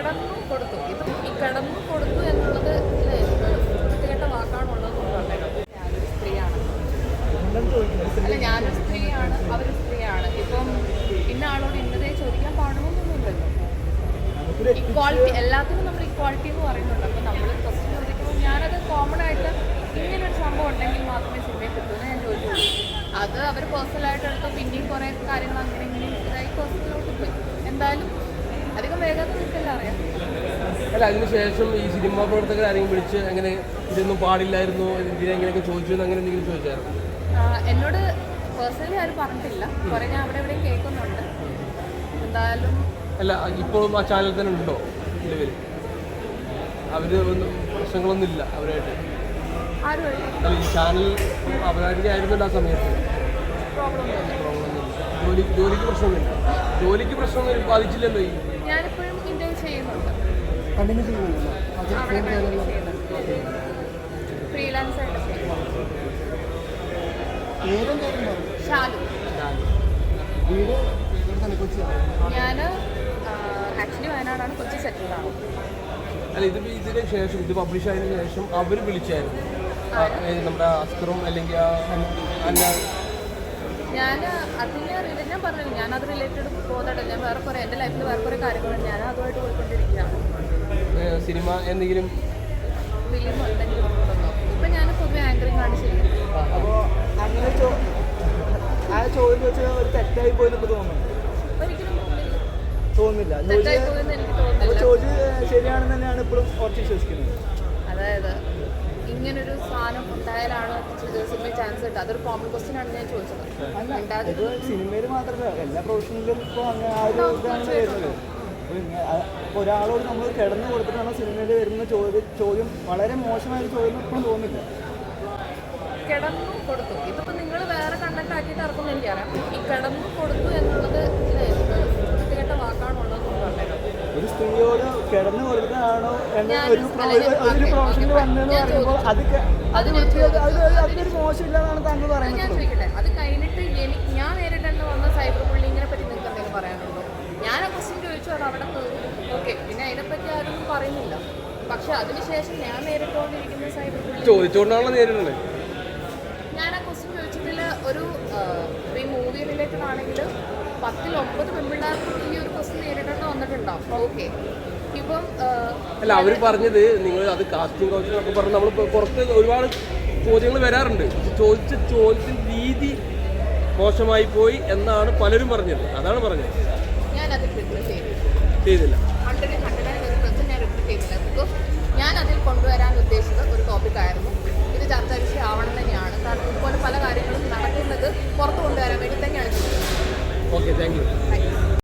കിടന്നു കൊടുത്തു. ഇത് ഈ കിടന്നു കൊടുത്തു എന്നുള്ളത് കേട്ട വാക്കാണുള്ളത് ഞാനൊരു സ്ത്രീയാണ്. അല്ല ഞാനൊരു സ്ത്രീയാണ്. അവർ സ്ത്രീയാണ്. ഇപ്പം ഇന്ന ആളോട് ഇന്നതേ ചോദിക്കാൻ പാടണമെന്നൊന്നുമില്ലല്ലോ ഇക്വാളിറ്റി എല്ലാത്തിനും നമ്മൾ ഇക്വാളിറ്റി എന്ന് പറയുന്നുണ്ട്. അപ്പൊ നമ്മൾ ക്വസ്റ്റ്യൻ ചോദിക്കുമ്പോൾ ഞാനത് കോമൺ ആയിട്ട് ഇങ്ങനൊരു സംഭവം ഉണ്ടെങ്കിൽ മാത്രമേ സിനിമയെ കിട്ടുമെന്ന് ഞാൻ ചോദിച്ചുള്ളൂ. അത് അവർ പേഴ്സണലായിട്ട് എടുത്തോ പിന്നെയും കുറേ കാര്യങ്ങൾ അങ്ങനെ ഇങ്ങനെ ഇതായി പേഴ്സണലോട്ട് പോയി. എന്തായാലും അധികം വേഗത്തിൽ അല്ല അതിനുശേഷം ഈ സിനിമാ പ്രവർത്തകർ ആരെങ്കിലും വിളിച്ച് അങ്ങനെ ഇതൊന്നും പാടില്ലായിരുന്നു ഇതിനെ എങ്ങനെയൊക്കെ ചോദിച്ചു എന്ന് അങ്ങനെ എന്തെങ്കിലും ചോദിച്ചായിരുന്നു? എന്നോട് പേഴ്സണലി ആരും പറഞ്ഞിട്ടില്ല. കുറെ ഞാൻ അവിടെ എവിടെയും കേൾക്കുന്നുണ്ട്. എന്തായാലും അല്ല ഇപ്പോഴും ആ ചാനൽ തന്നെ ഉണ്ടോ നിലവിൽ? അവർ ഒന്നും പ്രശ്നങ്ങളൊന്നും ഇല്ല അവരായിട്ട്. അല്ല ഈ ചാനൽ അവരായിരിക്കും ആ സമയത്ത്. ജോലി ജോലിക്ക് പ്രശ്നമൊന്നുമില്ല. ജോലിക്ക് പ്രശ്നമൊന്നും ബാധിച്ചില്ലല്ലോ ഈ. ഞാനിപ്പോഴും ഇവിടെ തന്നെ കൊച്ചിയാണ് ഞാൻ ആക്ച്വലി വയനാടാണ് കൊച്ചി അല്ല ഇത് ഇതിന് ശേഷം ഇത് പബ്ലിഷ് ആയതിനു ശേഷം അവർ വിളിച്ചായിരുന്നു. നമ്മുടെ അസ്കറും അല്ലെങ്കിൽ ഞാൻ അതിന് ഞാൻ പറഞ്ഞില്ല ഞാൻ അത് റിലേറ്റഡ് പോകുന്നുണ്ട് ഞാൻ വേറെ കുറേ എന്റെ ലൈഫിൽ വേറെ കുറേ കാര്യങ്ങളുണ്ട് ഞാൻ അതുമായിട്ട് പോയിക്കൊണ്ടിരിക്കുകയാണ് ആണ് എന്തെങ്കിലും അപ്പോൾ അങ്ങനെ ആ ചോദ്യം ഒരു തെറ്റായി പോയി നമുക്ക് തോന്നുന്നു ശരിയാണെന്ന് തന്നെയാണ് ഇപ്പോഴും ഉറച്ച് വിശ്വസിക്കുന്നത്. അതായത് ഇങ്ങനൊരു സാധനം ഉണ്ടായാലാണ് സിനിമയിൽ ചാൻസ് കിട്ടുക. അതൊരു കോമൺ ക്വസ്റ്റ്യൻ ആണ് ഞാൻ ചോദിച്ചത്. സിനിമയിൽ മാത്രമല്ല എല്ലാ പ്രൊഫഷനിലും ഇപ്പോൾ അങ്ങനെ ആ ഒരു ഇതാണ് വരുന്നത്. ഒരാളോട് നമ്മൾ കിടന്നു കൊടുത്തിട്ടാണ് സിനിമയിൽ വരുന്ന ചോദ്യം ചോദ്യം? വളരെ മോശമായ ഒരു ചോദ്യം ഇപ്പോഴും തോന്നുന്നില്ല കിടന്നു കൊടുത്തു. ഇതിപ്പോൾ നിങ്ങൾ വേറെ കണ്ടന്റ് ആക്കിയിട്ട് ഇറക്കുമെന്ന് എനിക്കറിയാം. ഈ കിടന്നു കൊടുത്തു എന്നുള്ളത് വൃത്തികെട്ട വാക്കാണുള്ളത് ഒരു സ്ത്രീയോട് കിടന്നു കൊടുത്തതാണോ എന്ന ഒരു ഒരു- പ്രൊഫഷനിൽ വന്നെന്ന് വന്നതെന്ന് പറയുമ്പോൾ. അത് അത് ഞാൻ അത് ചോദിച്ചു. അതൊരു താങ്കൾ പറയുന്നത് ചോദിക്കട്ടെ അത് കഴിഞ്ഞിട്ട് എനിക്ക് ഞാൻ നേരിട്ടെന്ന് വന്ന സൈബർ ബുള്ളിങ്ങിനെ പറ്റി നിങ്ങൾക്ക് എന്തെങ്കിലും പറയാനുണ്ടോ ഞാൻ ആ ക്വസ്റ്റ്യൻ ചോദിച്ചു അത് അവിടെ ഓക്കെ പിന്നെ അതിനെപ്പറ്റി ആരൊന്നും പറയുന്നില്ല. പക്ഷെ അതിനുശേഷം ഞാൻ നേരിട്ടുകൊണ്ടിരിക്കുന്ന സൈബർ ചോദിച്ചുകൊണ്ടാണല്ലോ നേരിടുന്നത് ഞാൻ ആ ക്വസ്റ്റ്യൻ ചോദിച്ചതിൽ ഒരു ഈ മൂവി റിലേറ്റഡ് ആണെങ്കിൽ പത്തിൽ ഒമ്പത് പെൺപിള്ളേർക്ക് ഈ ഒരു ക്വസ്റ്റ്യൻ നേരിടേണ്ട വന്നിട്ടുണ്ടാവും ഓക്കെ ഇപ്പം അല്ല അവർ പറഞ്ഞത് നിങ്ങൾ അത് കാസ്റ്റിംഗ് കൗൺസിൽ ഒക്കെ പറഞ്ഞ് നമ്മൾ പുറത്ത് ഒരുപാട് ചോദ്യങ്ങൾ വരാറുണ്ട്. ചോദിച്ച ചോദ്യത്തിന്റെ രീതി മോശമായി പോയി എന്നാണ് പലരും പറഞ്ഞത്. അതാണ് പറഞ്ഞത്. ഞാനത് ചെയ്തില്ല. Thank you.